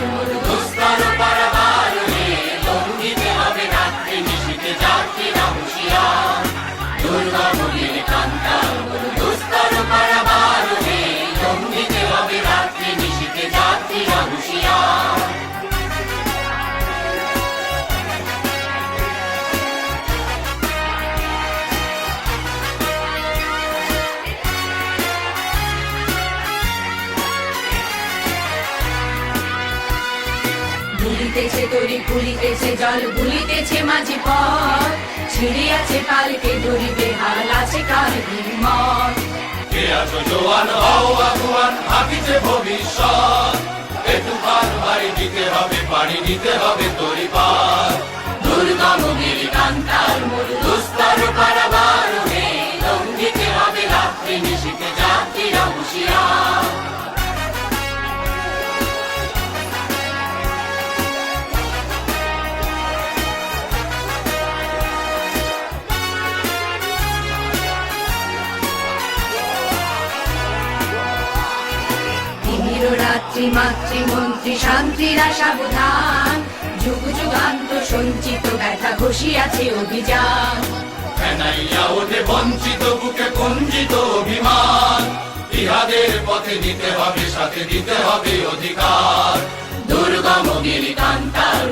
কান্তার ভুলিতেছে তরি ফুলিতেছে জল ভুলিতেছে মাঝে পথ। ছিড়িয়াছে পালকে ধরিবে, হাল আছে কার মত কে আছো জোয়ান? হও আগুয়ান, ভাবিছে ভবিষ্যৎ। এ তুফান বাড়ি দিতে হবে, পানি দিতে হবে মাতৃমন্ত্রী শান্তিরা সাবধান যুগ যুগান্ত সঞ্চিত ব্যথা ঘষিয়াছে অভিযান। ফেনাইয়া ওঠে বঞ্চিত, বুকে কঞ্জিত অভিমান। ইহাদের পথে দিতে হবে, সাথে দিতে হবে অধিকার। দুর্গম গিরি কান্তার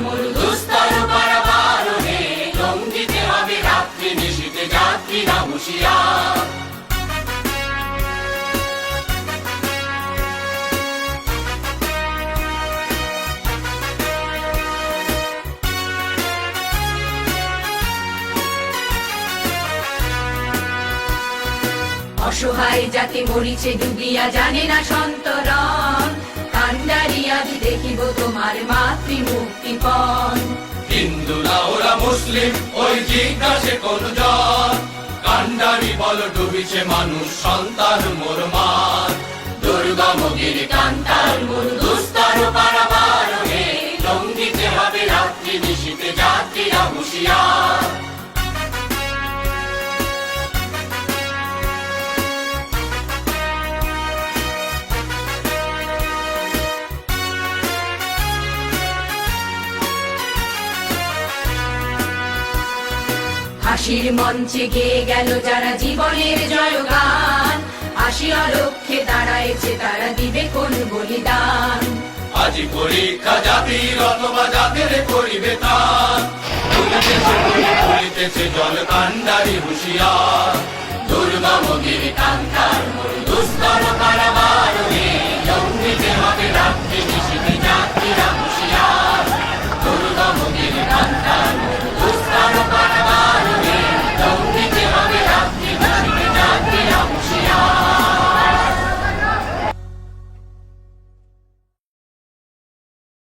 অসহায় জাতি মরিছে, ডুবিয়া জানে না সন্তরণ। কান্ডারি আজ দেখিব তোমার মাতৃ মুক্তিপণ হিন্দু না ওরা মুসলিম ওই জিজ্ঞাসে কোন কান্ডারি বল ডুবিছে মানুষ, সন্তান মোর মার। দুর্গা মুগির কান্তার মূল হাসির মঞ্চে গেয়ে গেল যারা জীবনের জয়গান। আসিয়া লক্ষ্যে দাঁড়াইছে তারা দিবে কোন বলিদান। আজি পরীক্ষা জাতির অথবা জাতের করিবে তার তুলিতেছে জল কান্ডারি হুশিয়ার। দুর্গম গিরি কান্তার